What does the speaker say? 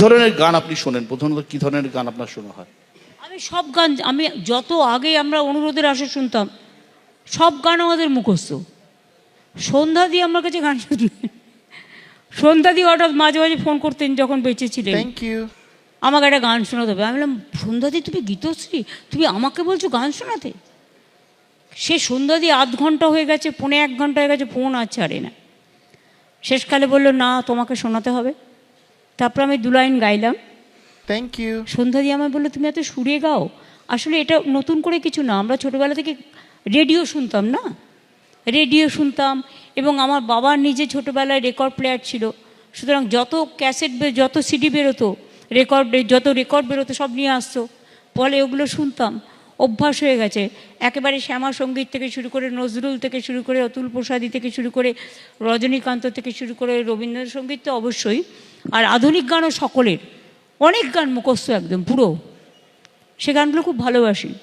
ধরনের গান আপনি শোনেন? প্রধানত কি ধরনের গান আপনার শোনা হয়? আমি সব গান আমি যত আগে আমরা অনুরোধের আসে শুনতাম সব গান আমাদের মুখস্থ। সন্ধ্যা দিয়ে আমার কাছে গান শুনতে সন্ধ্যা দিয়ে হঠাৎ মাঝে মাঝে ফোন করতেন যখন বেঁচে ছিলেন। থ্যাংক ইউ আমাকে একটা গান শোনাতে হবে। আমি বললাম সন্ধ্যা সন্ধ্যাদি তুমি গীতশ্রী? তুমি আমাকে বলছো গান শোনাতে? সে সন্ধ্যাদি আধ ঘণ্টা হয়ে গেছে পৌনে এক ঘণ্টা হয়ে গেছে ফোন আর ছাড়ে না। শেষকালে বলল না তোমাকে শোনাতে হবে। তারপর আমি দু লাইন গাইলাম। থ্যাংক ইউ সন্ধ্যাদি আমায় বলল তুমি এত সুরে গাও। আসলে এটা নতুন করে কিছু না। আমরা ছোটোবেলা থেকে রেডিও শুনতাম না? রেডিও শুনতাম এবং আমার বাবার নিজে ছোটোবেলায় রেকর্ড প্লেয়ার ছিল। সুতরাং যত ক্যাসেট বে যত সিডি বেরোতো রেকর্ড যত রেকর্ড বেরোতো সব নিয়ে আসতো। ফলে ওগুলো শুনতাম। অভ্যাস হয়ে গেছে। একেবারে শ্যামা সংগীত থেকে শুরু করে নজরুল থেকে শুরু করে অতুল প্রসাদী থেকে শুরু করে রজনীকান্ত থেকে শুরু করে রবীন্দ্রসঙ্গীত তো অবশ্যই। আর আধুনিক গানও সকলের। অনেক গান মুখস্থ একদম পুরো। সে গানগুলো খুব ভালোবাসি।